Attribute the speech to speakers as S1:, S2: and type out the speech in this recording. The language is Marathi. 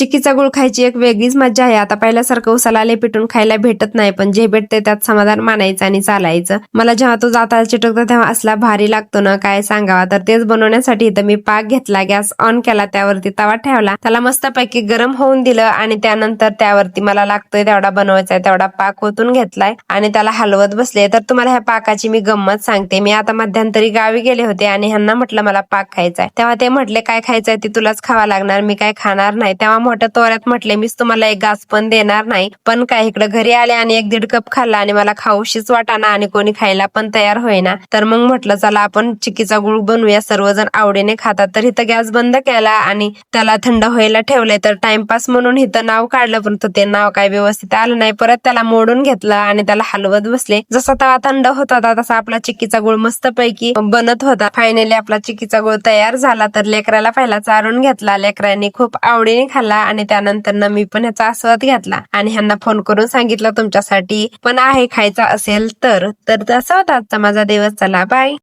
S1: चिक्कीचा गुळ खायची एक वेगळीच मजा आहे. आता पहिल्यासारखं उसाला आले पिटून खायला भेटत नाही पण जे भेटते त्यात समाधान मानायचं आणि चालायचं. मला जेव्हा तो जाता चिटकतो तेव्हा असला भारी लागतो ना काय सांगावा? तर तेच बनवण्यासाठी इथं मी पाक घेतला गॅस ऑन केला त्यावरती तवा ठेवला. त्याला मस्तपैकी गरम होऊन दिलं आणि त्यानंतर त्यावरती मला लागतोय तेवढा बनवायचा आहे तेवढा पाक ओतून घेतलाय आणि त्याला हलवत बसले. तर तुम्हाला ह्या पाकाची मी गंमत सांगते. मी आता मध्यंतरी गावी गेले होते आणि ह्यांना म्हटलं मला पाक खायचा आहे. तेव्हा ते म्हटले काय खायचंय ते तुलाच खावा लागणार मी काय खाणार नाही. तेव्हा मोठ्या तोऱ्यात म्हटले मीच तुम्हाला एक घास पण देणार नाही पण काय इकडे घरी आले आणि एक दीड कप खाल्ला आणि मला खाऊशीच वाटाना आणि कोणी खायला पण तयार होईना. तर मग म्हटलं चला आपण चिक्कीचा गुळ बनवूया सर्वजण आवडीने खातात. तर इथं गॅस बंद केला आणि त्याला थंड व्हायला ठेवलंय. तर टाइमपास म्हणून इथं नाव काढलं परंतु ते नाव काय व्यवस्थित आलं नाही. परत त्याला मोडून घेतलं आणि त्याला हलवत बसले. जसा तवा थंड होत होता तसा आपला चिक्कीचा गुळ मस्तपैकी बनत होता. फायनली आपला चिक्कीचा गुळ तयार झाला तर लेकराला पहिला चारून घेतला. लेकरांनी खूप आवडीने खाल्ला आणि त्यानंतर ना मी पण ह्याचा आस्वाद घेतला. आणि ह्यांना फोन करून सांगितलं तुमच्यासाठी पण आहे खायचा असेल तर. तर तसा होता आजचा माझा दिवस. चला बाय